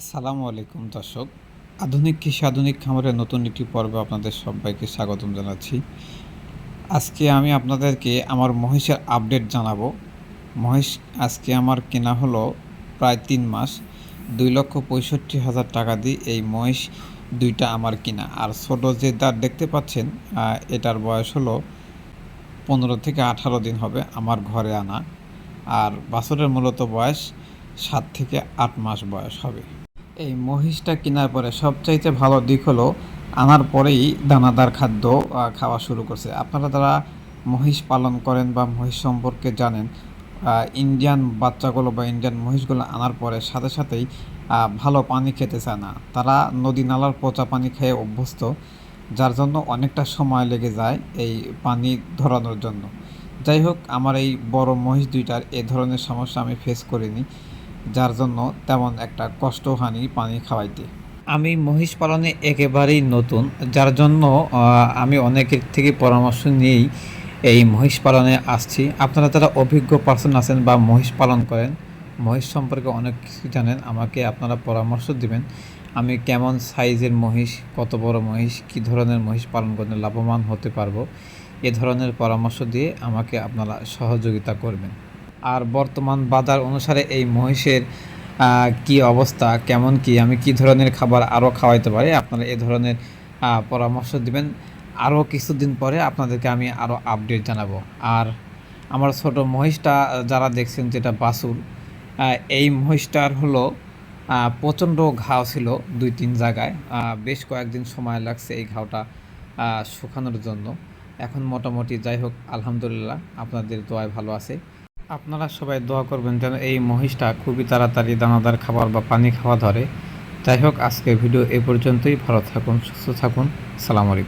আসসালামু আলাইকুম দর্শক। আধুনিক কৃষি, আধুনিক খামারের নতুন একটি পর্বে আপনাদের সবাইকে স্বাগতম জানাচ্ছি। আজকে আমি আপনাদেরকে আমার মহিষের আপডেট জানাব। মহিষ আজকে আমার কেনা হলো প্রায় তিন মাস। দুই লক্ষ পঁয়ষট্টি হাজার টাকা দিয়ে এই মহিষ দুইটা আমার কিনা। আর ছোটো যে দাঁত দেখতে পাচ্ছেন এটার বয়স হলো পনেরো থেকে আঠারো দিন হবে আমার ঘরে আনা। আর বাছরের মূলত বয়স সাত থেকে আট মাস বয়স হবে। এই মহিষটা কেনার পরে সবচাইতে ভালো দিক হলো, আনার পরেই দানাদার খাদ্য খাওয়া শুরু করছে। আপনারা যারা মহিষ পালন করেন বা মহিষ সম্পর্কে জানেন ইন্ডিয়ান বাচ্চাগুলো বা ইন্ডিয়ান মহিষগুলো আনার পরে সাথে সাথেই ভালো পানি খেতে চায় না। তারা নদী নালার পচা পানি খেয়ে অভ্যস্ত, যার জন্য অনেকটা সময় লেগে যায় এই পানি ধরানোর জন্য। যাই হোক, আমার এই বড় মহিষ দুইটার এ ধরনের সমস্যা আমি ফেস করিনি। যার জন্য তেমন একটা কষ্ট হয়নি পানি খাওয়াইতে। আমি মহিষ পালনে একেবারেই নতুন, যার জন্য আমি অনেকের থেকে পরামর্শ নিয়েই এই মহিষ পালনে আসছি। আপনারা যারা অভিজ্ঞ পার্সন আছেন বা মহিষ পালন করেন, মহিষ সম্পর্কে অনেক কিছু জানেন, আমাকে আপনারা পরামর্শ দিবেন। আমি কেমন সাইজের মহিষ, কত বড় মহিষ, কী ধরনের মহিষ পালন করলে লাভবান হতে পারব, এ ধরনের পরামর্শ দিয়ে আমাকে আপনারা সহযোগিতা করবেন। আর বর্তমান বাজার অনুসারে এই মহিষের কি অবস্থা? কেমন কি? আমি কি ধরনের খাবার আরও খাওয়াইতে পারি? আপনারা এ ধরনের পরামর্শ দিবেন। আরও কিছুদিন পরে আপনাদেরকে আমি আরও আপডেট জানাব। আর আমার ছোট মহিষটা, যারা দেখছেন যেটা বাসুর এই মহিষটার হলো প্রচণ্ড ঘাও ছিল দুই তিন জায়গায়। বেশ কয়েকদিন সময় লাগছে এই ঘাওটা শুকানোর জন্য। এখন মোটামুটি যাই হোক, আলহামদুলিল্লাহ, আপনাদের দোয়ায় ভালো আছে। আপনারা সবাই দোয়া করবেন যেন এই মহিষটা খুবই তাড়াতাড়ি দানাদার খাবার বা পানি খাওয়া ধরে। যাই হোক, আজকের ভিডিও এ পর্যন্তই। ভালো থাকুন, সুস্থ থাকুন। সালাম আলাইকুম।